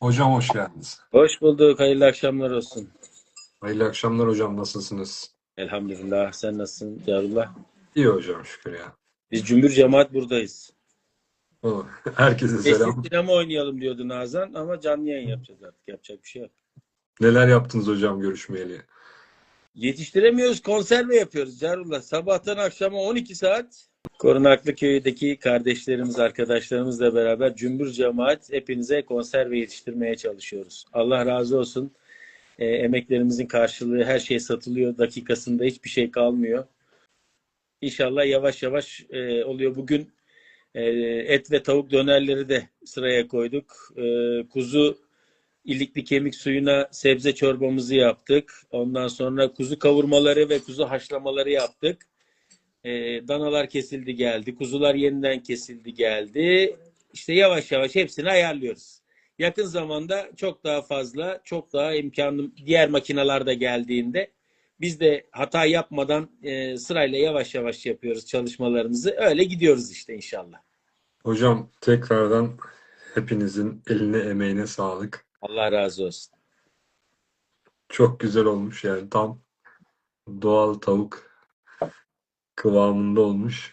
Hocam hoş geldiniz. Hoş bulduk. Hayırlı akşamlar olsun. Hayırlı akşamlar hocam nasılsınız? Elhamdülillah. Sen nasılsın Carullah? İyi hocam şükür ya. Biz cümbür cemaat buradayız. O, herkese selam. Eski sinema oynayalım diyordu Nazan ama canlı yayın yapacağız artık. Yapacak bir şey yok. Neler yaptınız hocam görüşmeyeli? Yetiştiremiyoruz. Konserve yapıyoruz Carullah. Sabahtan akşama 12 saat. Korunaklı köydeki kardeşlerimiz, arkadaşlarımızla beraber cümbür cemaat hepinize konserve yetiştirmeye çalışıyoruz. Allah razı olsun. E, emeklerimizin karşılığı her şey satılıyor. Dakikasında hiçbir şey kalmıyor. İnşallah yavaş yavaş e, oluyor. Bugün e, et ve tavuk dönerleri de sıraya koyduk. E, kuzu ilikli kemik suyuna sebze çorbamızı yaptık. Ondan sonra kuzu kavurmaları ve kuzu haşlamaları yaptık. E, danalar kesildi geldi. Kuzular yeniden kesildi geldi. İşte yavaş yavaş hepsini ayarlıyoruz. Yakın zamanda çok daha fazla, çok daha imkanlı diğer makineler de geldiğinde biz de hata yapmadan e, sırayla yavaş yavaş yapıyoruz çalışmalarımızı. Öyle gidiyoruz işte inşallah. Hocam tekrardan hepinizin eline emeğine sağlık. Allah razı olsun. Çok güzel olmuş yani tam doğal tavuk kıvamında olmuş.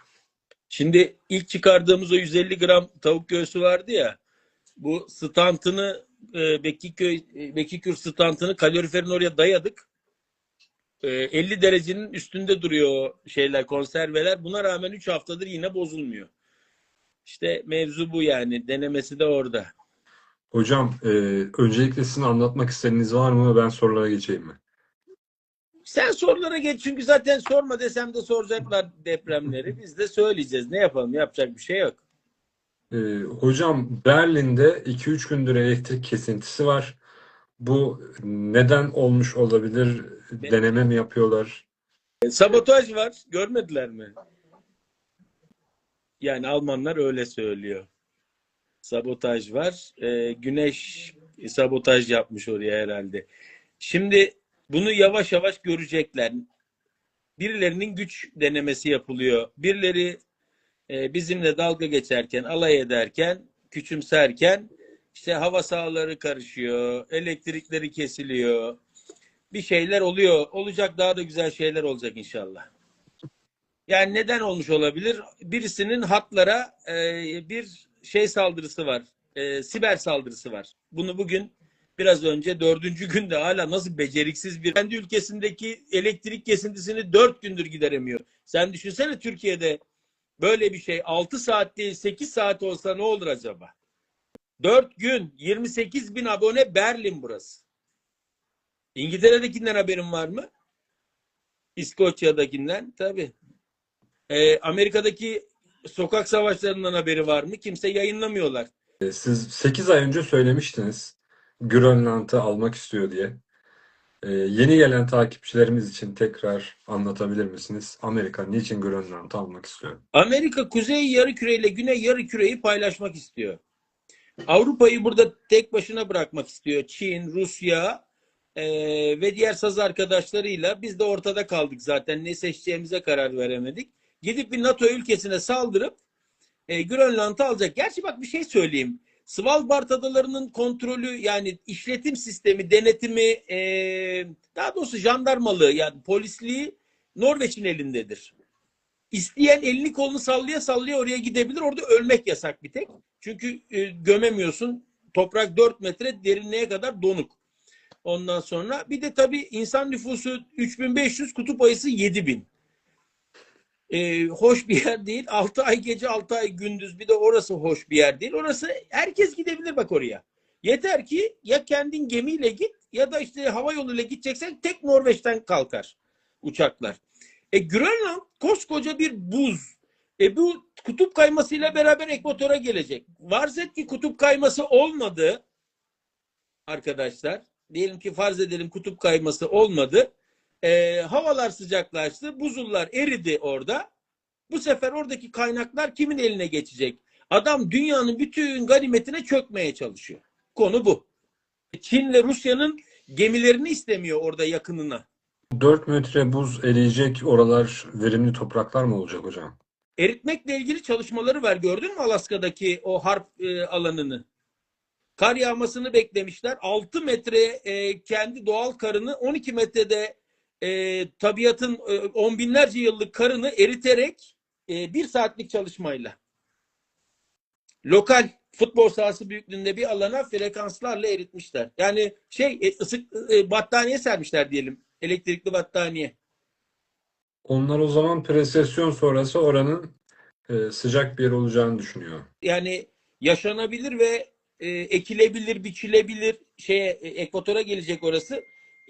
Şimdi ilk çıkardığımız o 150 gram tavuk göğsü vardı ya. Bu stantını e, Bekiköy e, Bekikür stantını kaloriferin oraya dayadık. E, 50 derecenin üstünde duruyor o şeyler konserveler. Buna rağmen 3 haftadır yine bozulmuyor. İşte mevzu bu yani. Denemesi de orada. Hocam e, öncelikle sizin anlatmak istediğiniz var mı? Ben sorulara geçeyim mi? Sen sorulara geç çünkü zaten sorma desem de soracaklar depremleri. Biz de söyleyeceğiz. Ne yapalım? Yapacak bir şey yok. E, hocam Berlin'de 2-3 gündür elektrik kesintisi var. Bu neden olmuş olabilir? Deneme mi yapıyorlar? E, Sabotaj var. Görmediler mi? Yani Almanlar öyle söylüyor. Sabotaj var. E, güneş sabotaj yapmış oraya herhalde. Şimdi bunu yavaş yavaş görecekler. Birilerinin güç denemesi yapılıyor. Birileri e, bizimle dalga geçerken, alay ederken, küçümserken işte hava sahaları karışıyor, elektrikleri kesiliyor. Bir şeyler oluyor. Olacak daha da güzel şeyler olacak inşallah. Yani neden olmuş olabilir? Birisinin hatlara e, bir şey saldırısı var. E, siber saldırısı var. Bunu bugün biraz önce dördüncü günde hala nasıl beceriksiz bir kendi ülkesindeki elektrik kesintisini dört gündür gideremiyor. Sen düşünsene Türkiye'de böyle bir şey 6 saat değil 8 saat olsa ne olur acaba? 4 gün 28 bin abone Berlin burası. İngiltere'dekinden haberin var mı? İskoçya'dakinden tabii. Ee, Amerika'daki sokak savaşlarından haberi var mı? Kimse yayınlamıyorlar. Siz 8 ay önce söylemiştiniz Grönland'ı almak istiyor diye. E, yeni gelen takipçilerimiz için tekrar anlatabilir misiniz? Amerika niçin Grönland'ı almak istiyor? Amerika kuzey yarı ile güney yarı küreyi paylaşmak istiyor. Avrupa'yı burada tek başına bırakmak istiyor. Çin, Rusya e, ve diğer saz arkadaşlarıyla biz de ortada kaldık zaten. Ne seçeceğimize karar veremedik. Gidip bir NATO ülkesine saldırıp e, Grönland'ı alacak. Gerçi bak bir şey söyleyeyim. Svalbard adalarının kontrolü yani işletim sistemi, denetimi, e, daha doğrusu jandarmalığı yani polisliği Norveç'in elindedir. İsteyen elini kolunu sallaya sallaya oraya gidebilir. Orada ölmek yasak bir tek. Çünkü e, gömemiyorsun. Toprak 4 metre derinliğe kadar donuk. Ondan sonra bir de tabii insan nüfusu 3500, kutup ayısı 7000. E, hoş bir yer değil. 6 ay gece 6 ay gündüz bir de orası hoş bir yer değil. Orası herkes gidebilir bak oraya. Yeter ki ya kendin gemiyle git ya da işte hava yoluyla gideceksen tek Norveç'ten kalkar uçaklar. E Grönland koskoca bir buz. E bu kutup kaymasıyla beraber ekvatora gelecek. Farz et ki kutup kayması olmadı arkadaşlar. Diyelim ki farz edelim kutup kayması olmadı. E, havalar sıcaklaştı. Buzullar eridi orada. Bu sefer oradaki kaynaklar kimin eline geçecek? Adam dünyanın bütün ganimetine çökmeye çalışıyor. Konu bu. Çin'le Rusya'nın gemilerini istemiyor orada yakınına. 4 metre buz eriyecek oralar verimli topraklar mı olacak hocam? Eritmekle ilgili çalışmaları var. Gördün mü Alaska'daki o harp e, alanını? Kar yağmasını beklemişler. 6 metre e, kendi doğal karını 12 metrede e, tabiatın e, on binlerce yıllık karını eriterek e, bir saatlik çalışmayla lokal futbol sahası büyüklüğünde bir alana frekanslarla eritmişler. Yani şey e, ısık e, battaniye sermişler diyelim. Elektrikli battaniye. Onlar o zaman presesyon sonrası oranın e, sıcak bir yer olacağını düşünüyor. Yani yaşanabilir ve e, ekilebilir, biçilebilir şeye e, ekvatora gelecek orası.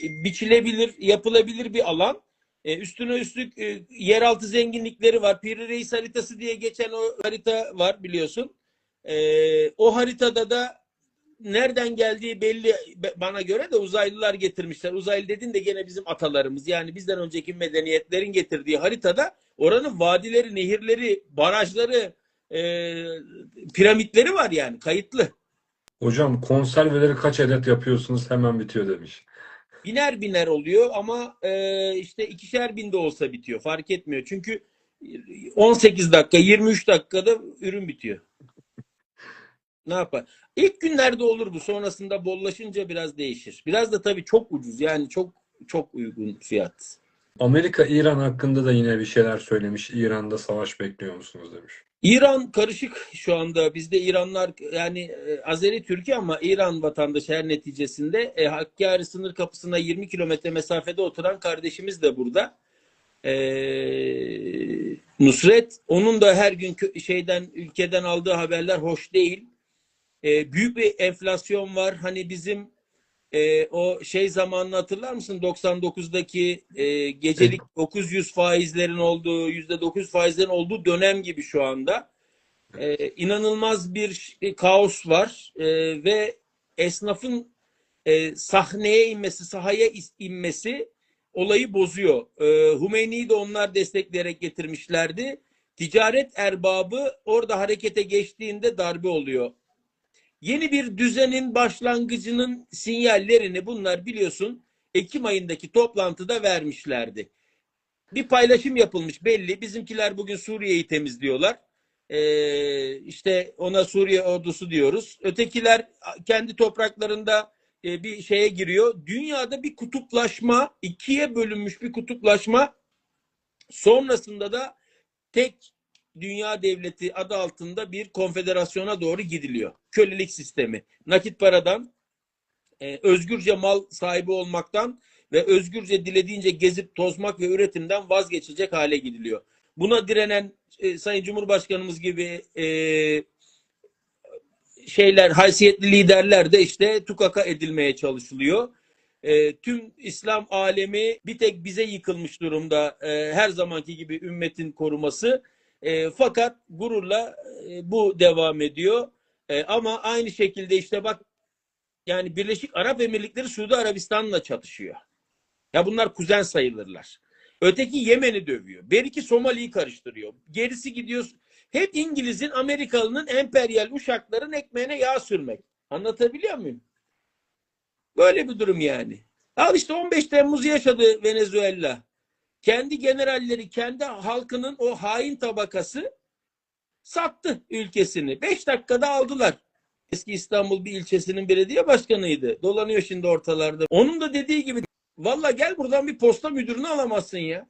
E, biçilebilir, yapılabilir bir alan. E, üstüne üstlük e, yeraltı zenginlikleri var. Piri Reis haritası diye geçen o harita var biliyorsun. E, o haritada da nereden geldiği belli be- bana göre de uzaylılar getirmişler. Uzaylı dedin de gene bizim atalarımız yani bizden önceki medeniyetlerin getirdiği haritada oranın vadileri, nehirleri, barajları, e, piramitleri var yani kayıtlı. Hocam konserveleri kaç adet yapıyorsunuz hemen bitiyor demiş. Biner biner oluyor ama e, işte ikişer binde olsa bitiyor. Fark etmiyor. Çünkü 18 dakika, 23 dakikada ürün bitiyor. Ne yapar? İlk günlerde olur bu. Sonrasında bollaşınca biraz değişir. Biraz da tabii çok ucuz. Yani çok çok uygun fiyat. Amerika İran hakkında da yine bir şeyler söylemiş. İran'da savaş bekliyor musunuz demiş. İran karışık şu anda. Bizde İranlar yani e, Azeri Türkiye ama İran vatandaşı her neticesinde e, Hakkari sınır kapısına 20 kilometre mesafede oturan kardeşimiz de burada. E, Nusret onun da her gün şeyden ülkeden aldığı haberler hoş değil. E, büyük bir enflasyon var. Hani bizim e, o şey zamanını hatırlar mısın? 99'daki e, gecelik 900 faizlerin olduğu, %900 faizlerin olduğu dönem gibi şu anda. E, inanılmaz bir ş- kaos var E, ve esnafın e, sahneye inmesi, sahaya inmesi olayı bozuyor. E, Hümeyni'yi de onlar destekleyerek getirmişlerdi. Ticaret erbabı orada harekete geçtiğinde darbe oluyor. Yeni bir düzenin başlangıcının sinyallerini bunlar biliyorsun Ekim ayındaki toplantıda vermişlerdi. Bir paylaşım yapılmış belli. Bizimkiler bugün Suriye'yi temizliyorlar. Ee, işte ona Suriye ordusu diyoruz. Ötekiler kendi topraklarında e, bir şeye giriyor. Dünyada bir kutuplaşma, ikiye bölünmüş bir kutuplaşma. Sonrasında da tek dünya devleti adı altında bir konfederasyona doğru gidiliyor. Kölelik sistemi. Nakit paradan, e, özgürce mal sahibi olmaktan ve özgürce dilediğince gezip tozmak ve üretimden vazgeçilecek hale gidiliyor. Buna direnen e, Sayın Cumhurbaşkanımız gibi e, şeyler, haysiyetli liderler de işte tukaka edilmeye çalışılıyor. E, tüm İslam alemi bir tek bize yıkılmış durumda. E, her zamanki gibi ümmetin koruması. E, fakat gururla e, bu devam ediyor. E, ama aynı şekilde işte bak yani Birleşik Arap Emirlikleri Suudi Arabistan'la çatışıyor. Ya bunlar kuzen sayılırlar. Öteki Yemen'i dövüyor. Beriki Somali'yi karıştırıyor. Gerisi gidiyor. Hep İngiliz'in, Amerikalı'nın emperyal uşakların ekmeğine yağ sürmek. Anlatabiliyor muyum? Böyle bir durum yani. Al işte 15 Temmuz'u yaşadı Venezuela. Kendi generalleri, kendi halkının o hain tabakası sattı ülkesini. 5 dakikada aldılar. Eski İstanbul bir ilçesinin belediye başkanıydı. Dolanıyor şimdi ortalarda. Onun da dediği gibi valla gel buradan bir posta müdürünü alamazsın ya.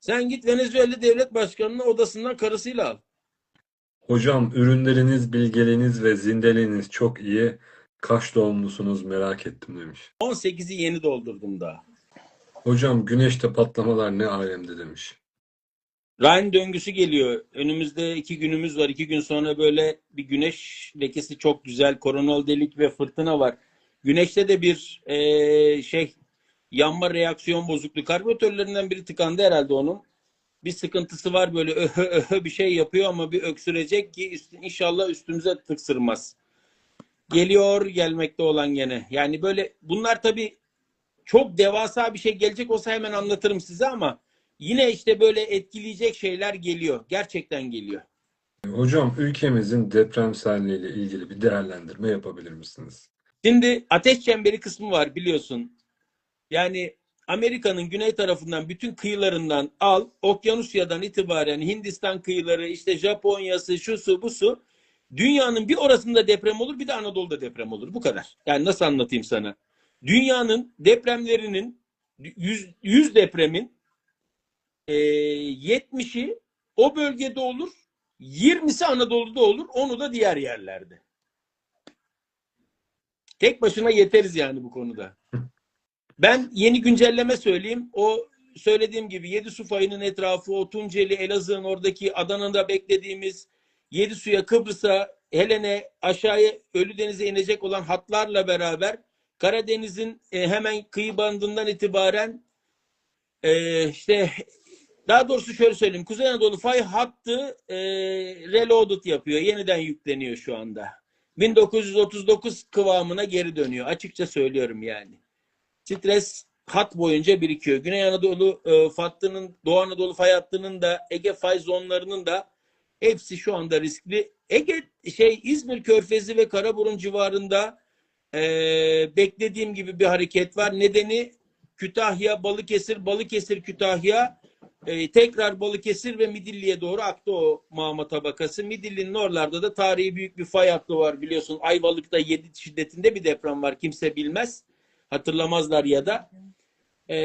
Sen git Venezuela devlet başkanının odasından karısıyla al. Hocam ürünleriniz, bilgeliğiniz ve zindeliğiniz çok iyi. Kaç doğumlusunuz merak ettim demiş. 18'i yeni doldurdum daha. Hocam güneşte patlamalar ne alemde demiş. Rhine döngüsü geliyor. Önümüzde iki günümüz var. İki gün sonra böyle bir güneş lekesi çok güzel. Koronal delik ve fırtına var. Güneşte de bir eee, şey yanma reaksiyon bozukluğu. Karbüratörlerinden biri tıkandı herhalde onun. Bir sıkıntısı var böyle öhö öhö bir şey yapıyor ama bir öksürecek ki üstün, inşallah üstümüze tıksırmaz. Geliyor gelmekte olan gene. Yani böyle bunlar tabii çok devasa bir şey gelecek olsa hemen anlatırım size ama yine işte böyle etkileyecek şeyler geliyor. Gerçekten geliyor. Hocam ülkemizin depremselliği ile ilgili bir değerlendirme yapabilir misiniz? Şimdi ateş çemberi kısmı var biliyorsun. Yani Amerika'nın güney tarafından bütün kıyılarından al, Okyanusya'dan itibaren Hindistan kıyıları, işte Japonya'sı, şu su, bu su Dünyanın bir orasında deprem olur bir de Anadolu'da deprem olur. Bu kadar. Yani nasıl anlatayım sana? Dünyanın depremlerinin 100, 100 depremin e, 70'i o bölgede olur. 20'si Anadolu'da olur. Onu da diğer yerlerde. Tek başına yeteriz yani bu konuda. Ben yeni güncelleme söyleyeyim. O söylediğim gibi Yedi Su fayının etrafı, o Tunceli, Elazığ'ın oradaki Adana'da beklediğimiz Yedi Su'ya, Kıbrıs'a, Helen'e, aşağıya Ölüdeniz'e inecek olan hatlarla beraber Karadeniz'in e, hemen kıyı bandından itibaren e, işte daha doğrusu şöyle söyleyeyim. Kuzey Anadolu fay hattı e, reloaded yapıyor. Yeniden yükleniyor şu anda. 1939 kıvamına geri dönüyor. Açıkça söylüyorum yani. Stres hat boyunca birikiyor. Güney Anadolu e, hattının, Doğu Anadolu fay hattının da Ege fay zonlarının da hepsi şu anda riskli. Ege şey İzmir Körfezi ve Karaburun civarında e, beklediğim gibi bir hareket var. Nedeni Kütahya, Balıkesir, Balıkesir, Kütahya e, tekrar Balıkesir ve Midilli'ye doğru aktı o mağma tabakası. Midilli'nin oralarda da tarihi büyük bir fay hattı var biliyorsun. Ayvalık'ta 7 şiddetinde bir deprem var. Kimse bilmez. Hatırlamazlar ya da. E,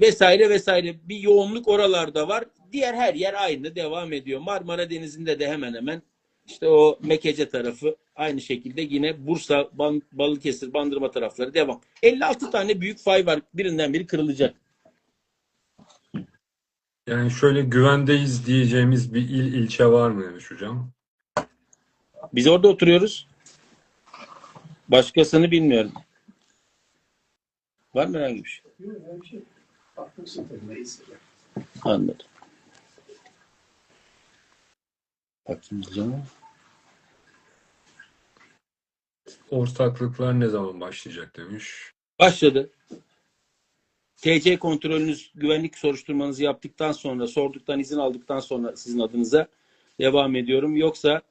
vesaire vesaire. Bir yoğunluk oralarda var. Diğer her yer aynı devam ediyor. Marmara Denizi'nde de hemen hemen işte o Mekece tarafı aynı şekilde yine Bursa, Ban- Balıkesir, Bandırma tarafları devam. 56 tane büyük fay var. Birinden biri kırılacak. Yani şöyle güvendeyiz diyeceğimiz bir il ilçe var mıymış hocam? Biz orada oturuyoruz. Başkasını bilmiyorum. Var mı herhangi bir şey? Anladım. Bakayım canım. Ortaklıklar ne zaman başlayacak demiş. Başladı. TC kontrolünüz, güvenlik soruşturmanızı yaptıktan sonra, sorduktan izin aldıktan sonra sizin adınıza devam ediyorum. Yoksa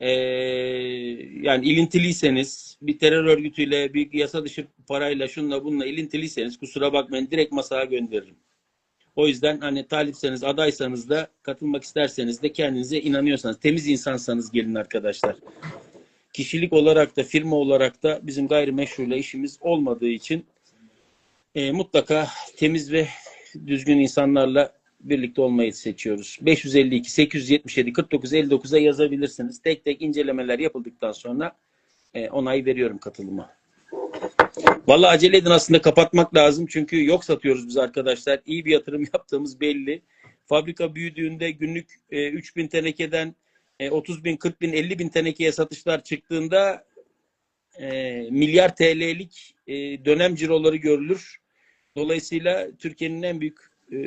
eee, yani ilintiliyseniz, bir terör örgütüyle, bir yasa dışı parayla, şunla bununla ilintiliyseniz kusura bakmayın direkt masaya gönderirim. O yüzden hani talipseniz, adaysanız da katılmak isterseniz de kendinize inanıyorsanız, temiz insansanız gelin arkadaşlar. Kişilik olarak da firma olarak da bizim gayrimeşruyla işimiz olmadığı için e, mutlaka temiz ve düzgün insanlarla birlikte olmayı seçiyoruz. 552 877 49 59'a yazabilirsiniz. Tek tek incelemeler yapıldıktan sonra e, onay veriyorum katılıma. Vallahi acele edin aslında kapatmak lazım çünkü yok satıyoruz biz arkadaşlar. İyi bir yatırım yaptığımız belli. Fabrika büyüdüğünde günlük e, 3000 tenekeden e, 30 bin, 40 bin, 50 bin tenekeye satışlar çıktığında e, milyar TL'lik e, dönem ciroları görülür. Dolayısıyla Türkiye'nin en büyük e,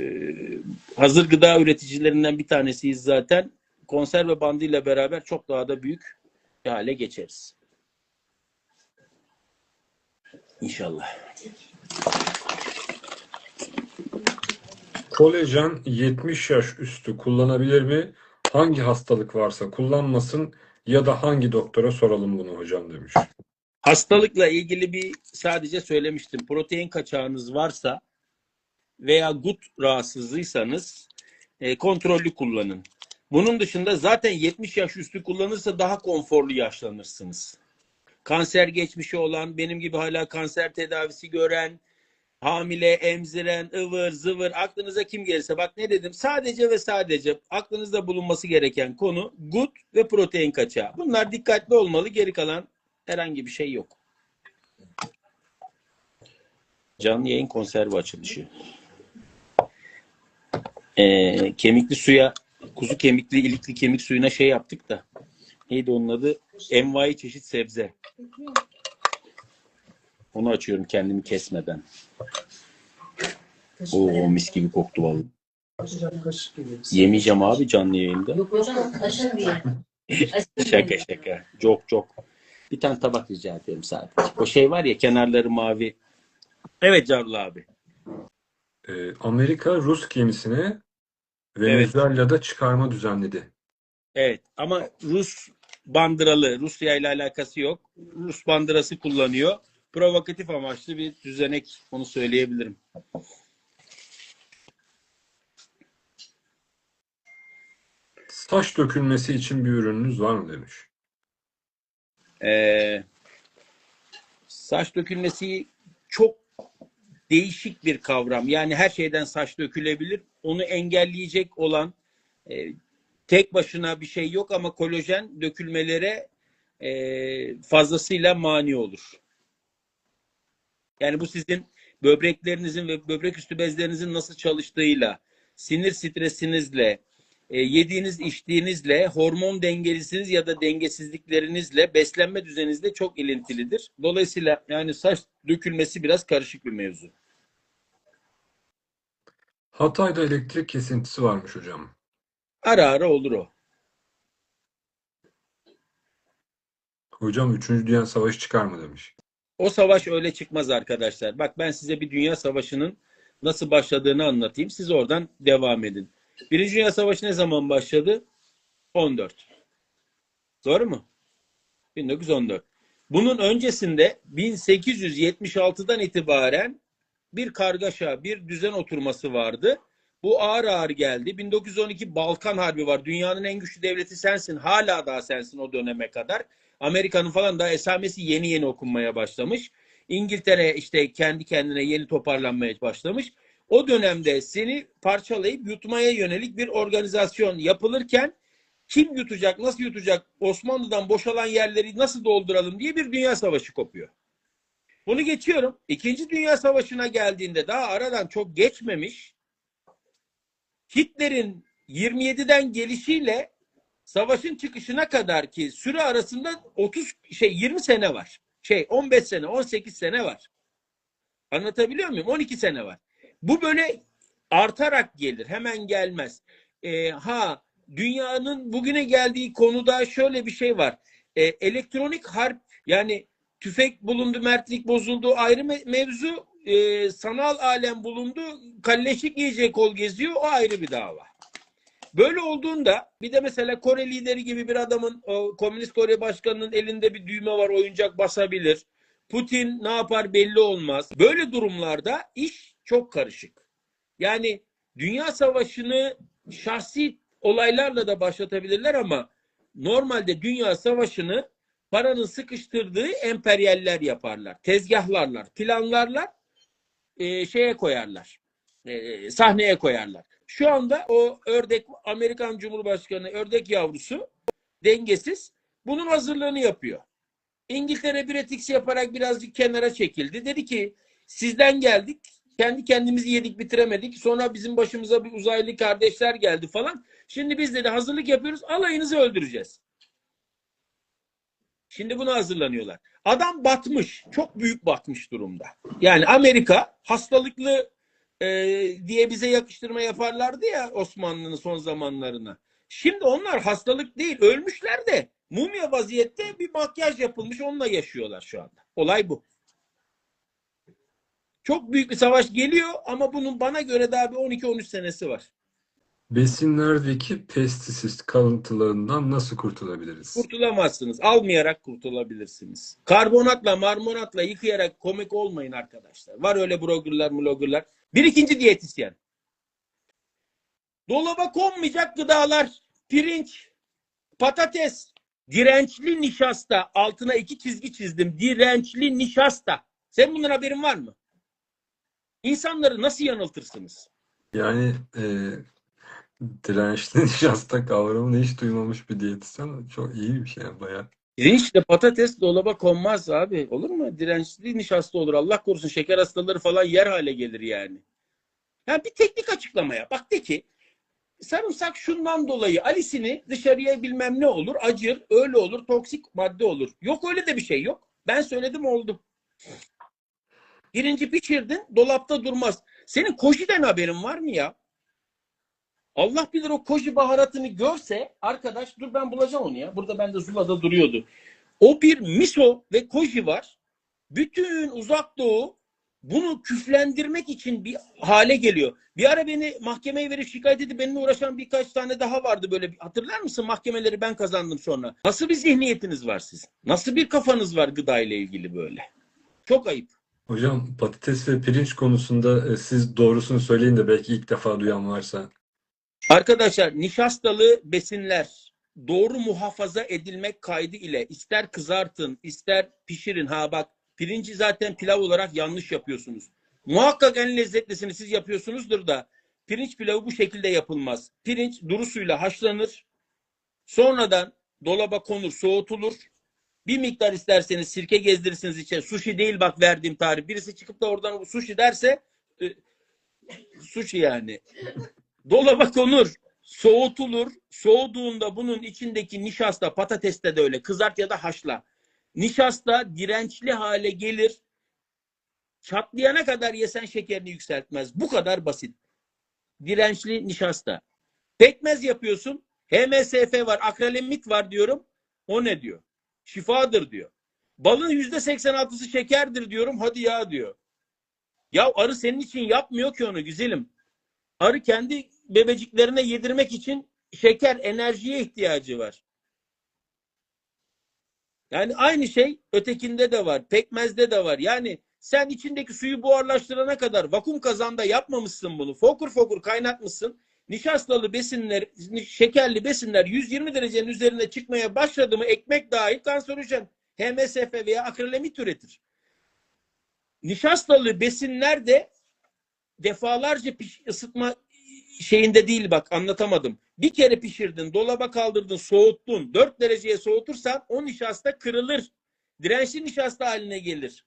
hazır gıda üreticilerinden bir tanesiyiz zaten. Konserve bandıyla beraber çok daha da büyük bir hale geçeriz. İnşallah. Kolajen 70 yaş üstü kullanabilir mi? Hangi hastalık varsa kullanmasın ya da hangi doktora soralım bunu hocam demiş. Hastalıkla ilgili bir sadece söylemiştim. Protein kaçağınız varsa veya gut rahatsızlıysanız e, kontrollü kullanın. Bunun dışında zaten 70 yaş üstü kullanırsa daha konforlu yaşlanırsınız. Kanser geçmişi olan, benim gibi hala kanser tedavisi gören, hamile, emziren, ıvır zıvır aklınıza kim gelirse bak ne dedim sadece ve sadece aklınızda bulunması gereken konu gut ve protein kaçağı. Bunlar dikkatli olmalı geri kalan herhangi bir şey yok. Canlı yayın konserve açılışı. Ee, kemikli suya kuzu kemikli ilikli kemik suyuna şey yaptık da neydi onun adı? Envai çeşit sebze. Onu açıyorum kendimi kesmeden. Oo mis gibi koktu vallahi. Yemeyeceğim abi canlı yayında. Yok hocam taşır. Şaka şaka. Çok çok. Bir tane tabak rica ederim sadece. O şey var ya kenarları mavi. Evet Carlı abi. Ee, Amerika Rus gemisine Venezuela'da çıkarma düzenledi. Evet ama Rus bandıralı. Rusya ile alakası yok. Rus bandırası kullanıyor. Provokatif amaçlı bir düzenek. Onu söyleyebilirim. Saç dökülmesi için bir ürününüz var mı demiş. Ee, saç dökülmesi çok değişik bir kavram. Yani her şeyden saç dökülebilir. Onu engelleyecek olan e, tek başına bir şey yok ama kolajen dökülmelere e, fazlasıyla mani olur. Yani bu sizin böbreklerinizin ve böbrek üstü bezlerinizin nasıl çalıştığıyla, sinir stresinizle, e, yediğiniz içtiğinizle, hormon dengesiniz ya da dengesizliklerinizle, beslenme düzeninizle çok ilintilidir. Dolayısıyla yani saç dökülmesi biraz karışık bir mevzu. Hatay'da elektrik kesintisi varmış hocam. Ara ara olur o. Hocam 3. Dünya Savaşı çıkar mı demiş. O savaş öyle çıkmaz arkadaşlar. Bak ben size bir dünya savaşının nasıl başladığını anlatayım. Siz oradan devam edin. Birinci Dünya Savaşı ne zaman başladı? 14. Doğru mu? 1914. Bunun öncesinde 1876'dan itibaren bir kargaşa, bir düzen oturması vardı. Bu ağır ağır geldi. 1912 Balkan Harbi var. Dünyanın en güçlü devleti sensin. Hala daha sensin o döneme kadar. Amerika'nın falan daha esamesi yeni yeni okunmaya başlamış. İngiltere işte kendi kendine yeni toparlanmaya başlamış. O dönemde seni parçalayıp yutmaya yönelik bir organizasyon yapılırken kim yutacak, nasıl yutacak, Osmanlı'dan boşalan yerleri nasıl dolduralım diye bir dünya savaşı kopuyor. Bunu geçiyorum. İkinci Dünya Savaşı'na geldiğinde daha aradan çok geçmemiş Hitler'in 27'den gelişiyle savaşın çıkışına kadar ki süre arasında 30 şey 20 sene var. Şey 15 sene, 18 sene var. Anlatabiliyor muyum? 12 sene var. Bu böyle artarak gelir. Hemen gelmez. Ee, ha dünyanın bugüne geldiği konuda şöyle bir şey var. Ee, elektronik harp yani tüfek bulundu, mertlik bozuldu ayrı me- mevzu. Ee, sanal alem bulundu, kalleşik iyice kol geziyor o ayrı bir dava. Böyle olduğunda bir de mesela Kore lideri gibi bir adamın Komünist Kore Başkanı'nın elinde bir düğme var oyuncak basabilir. Putin ne yapar belli olmaz. Böyle durumlarda iş çok karışık. Yani dünya savaşını şahsi olaylarla da başlatabilirler ama normalde dünya savaşını paranın sıkıştırdığı emperyaller yaparlar. Tezgahlarlar, planlarlar, e, şeye koyarlar. E, sahneye koyarlar. Şu anda o ördek Amerikan Cumhurbaşkanı ördek yavrusu dengesiz bunun hazırlığını yapıyor. İngiltere bir etiksi yaparak birazcık kenara çekildi. Dedi ki sizden geldik. Kendi kendimizi yedik bitiremedik. Sonra bizim başımıza bir uzaylı kardeşler geldi falan. Şimdi biz dedi hazırlık yapıyoruz. Alayınızı öldüreceğiz. Şimdi buna hazırlanıyorlar. Adam batmış. Çok büyük batmış durumda. Yani Amerika hastalıklı e, diye bize yakıştırma yaparlardı ya Osmanlı'nın son zamanlarına. Şimdi onlar hastalık değil, ölmüşler de mumya vaziyette bir makyaj yapılmış onunla yaşıyorlar şu anda. Olay bu. Çok büyük bir savaş geliyor ama bunun bana göre daha bir 12-13 senesi var. Besinlerdeki pestisit kalıntılarından nasıl kurtulabiliriz? Kurtulamazsınız. Almayarak kurtulabilirsiniz. Karbonatla, marmonatla yıkayarak komik olmayın arkadaşlar. Var öyle bloggerlar, bloggerlar. Bir ikinci diyetisyen. Dolaba konmayacak gıdalar. Pirinç, patates, dirençli nişasta. Altına iki çizgi çizdim. Dirençli nişasta. Sen bunun haberin var mı? İnsanları nasıl yanıltırsınız? Yani e, dirençli nişasta kavramını hiç duymamış bir diyetisyen çok iyi bir şey bayağı. Pirinçle patates dolaba konmaz abi. Olur mu? Dirençli nişasta olur. Allah korusun şeker hastaları falan yer hale gelir yani. Yani bir teknik açıklamaya. Bak de ki sarımsak şundan dolayı alisini dışarıya bilmem ne olur. Acır, öyle olur, toksik madde olur. Yok öyle de bir şey yok. Ben söyledim oldu. Pirinci pişirdin dolapta durmaz. Senin kojiden haberin var mı ya? Allah bilir o koji baharatını görse arkadaş dur ben bulacağım onu ya. Burada bende Zula'da duruyordu. O bir miso ve koji var. Bütün uzak doğu bunu küflendirmek için bir hale geliyor. Bir ara beni mahkemeye verip şikayet edip benimle uğraşan birkaç tane daha vardı böyle. Hatırlar mısın mahkemeleri ben kazandım sonra. Nasıl bir zihniyetiniz var sizin? Nasıl bir kafanız var gıda ile ilgili böyle? Çok ayıp. Hocam patates ve pirinç konusunda e, siz doğrusunu söyleyin de belki ilk defa duyan varsa. Arkadaşlar nişastalı besinler doğru muhafaza edilmek kaydı ile ister kızartın ister pişirin. Ha bak pirinci zaten pilav olarak yanlış yapıyorsunuz. Muhakkak en lezzetlisini siz yapıyorsunuzdur da pirinç pilavı bu şekilde yapılmaz. Pirinç duru suyla haşlanır. Sonradan dolaba konur, soğutulur. Bir miktar isterseniz sirke gezdirirsiniz içine. Sushi değil bak verdiğim tarif. Birisi çıkıp da oradan sushi derse e, sushi yani. Dolaba konur, soğutulur. Soğuduğunda bunun içindeki nişasta, patateste de öyle. Kızart ya da haşla. Nişasta dirençli hale gelir. Çatlayana kadar yesen şekerini yükseltmez. Bu kadar basit. Dirençli nişasta. Pekmez yapıyorsun. HMSF var, akrilamit var diyorum. O ne diyor? Şifadır diyor. Balın yüzde 86'sı şekerdir diyorum. Hadi ya diyor. Ya arı senin için yapmıyor ki onu güzelim. Arı kendi bebeciklerine yedirmek için şeker, enerjiye ihtiyacı var. Yani aynı şey ötekinde de var. Pekmezde de var. Yani sen içindeki suyu buharlaştırana kadar vakum kazanda yapmamışsın bunu. Fokur fokur kaynatmışsın. Nişastalı besinler, şekerli besinler 120 derecenin üzerine çıkmaya başladı mı ekmek dahil kanserojen HMSF veya akrilamit üretir. Nişastalı besinler de defalarca piş, ısıtma şeyinde değil bak anlatamadım. Bir kere pişirdin, dolaba kaldırdın, soğuttun. 4 dereceye soğutursan o nişasta kırılır. Dirençli nişasta haline gelir.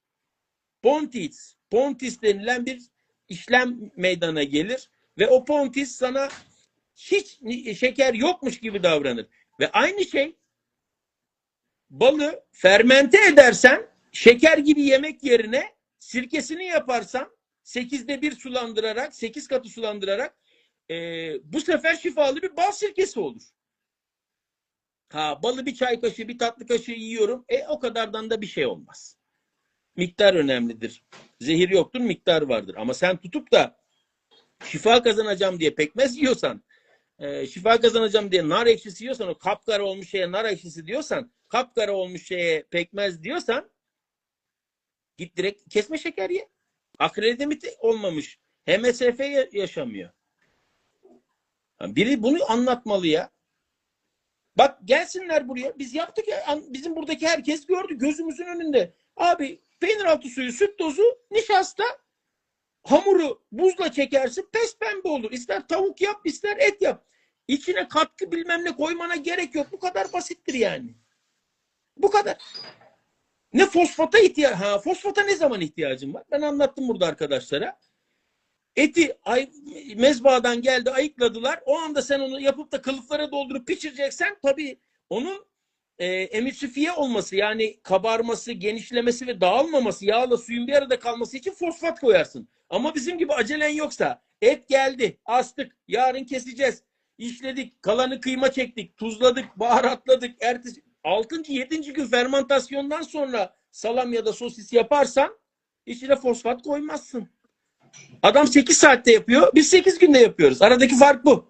Pontis, pontis denilen bir işlem meydana gelir ve o pontis sana hiç şeker yokmuş gibi davranır. Ve aynı şey balı fermente edersen şeker gibi yemek yerine sirkesini yaparsan 8'de 1 sulandırarak 8 katı sulandırarak e, bu sefer şifalı bir bal sirkesi olur. Ha balı bir çay kaşığı bir tatlı kaşığı yiyorum. E o kadardan da bir şey olmaz. Miktar önemlidir. Zehir yoktur, miktar vardır. Ama sen tutup da şifa kazanacağım diye pekmez yiyorsan, e, şifa kazanacağım diye nar ekşisi yiyorsan, o kapkara olmuş şeye nar ekşisi diyorsan, kapkara olmuş şeye pekmez diyorsan, git direkt kesme şeker ye. Akredemit olmamış. HMSF ya- yaşamıyor. Biri bunu anlatmalı ya. Bak gelsinler buraya. Biz yaptık ya. Bizim buradaki herkes gördü. Gözümüzün önünde. Abi peynir altı suyu, süt tozu, nişasta, hamuru buzla çekersin pes pembe olur. İster tavuk yap, ister et yap. İçine katkı bilmem ne koymana gerek yok. Bu kadar basittir yani. Bu kadar. Ne fosfata ihtiyaç ha fosfata ne zaman ihtiyacın var? Ben anlattım burada arkadaşlara. Eti ay, mezbahadan geldi ayıkladılar. O anda sen onu yapıp da kılıflara doldurup pişireceksen tabii onun e, emülsifiye olması yani kabarması, genişlemesi ve dağılmaması, yağla suyun bir arada kalması için fosfat koyarsın. Ama bizim gibi acelen yoksa et geldi, astık, yarın keseceğiz, işledik, kalanı kıyma çektik, tuzladık, baharatladık, ertesi 6. 7. gün fermentasyondan sonra salam ya da sosis yaparsan içine fosfat koymazsın. Adam 8 saatte yapıyor. Biz 8 günde yapıyoruz. Aradaki fark bu.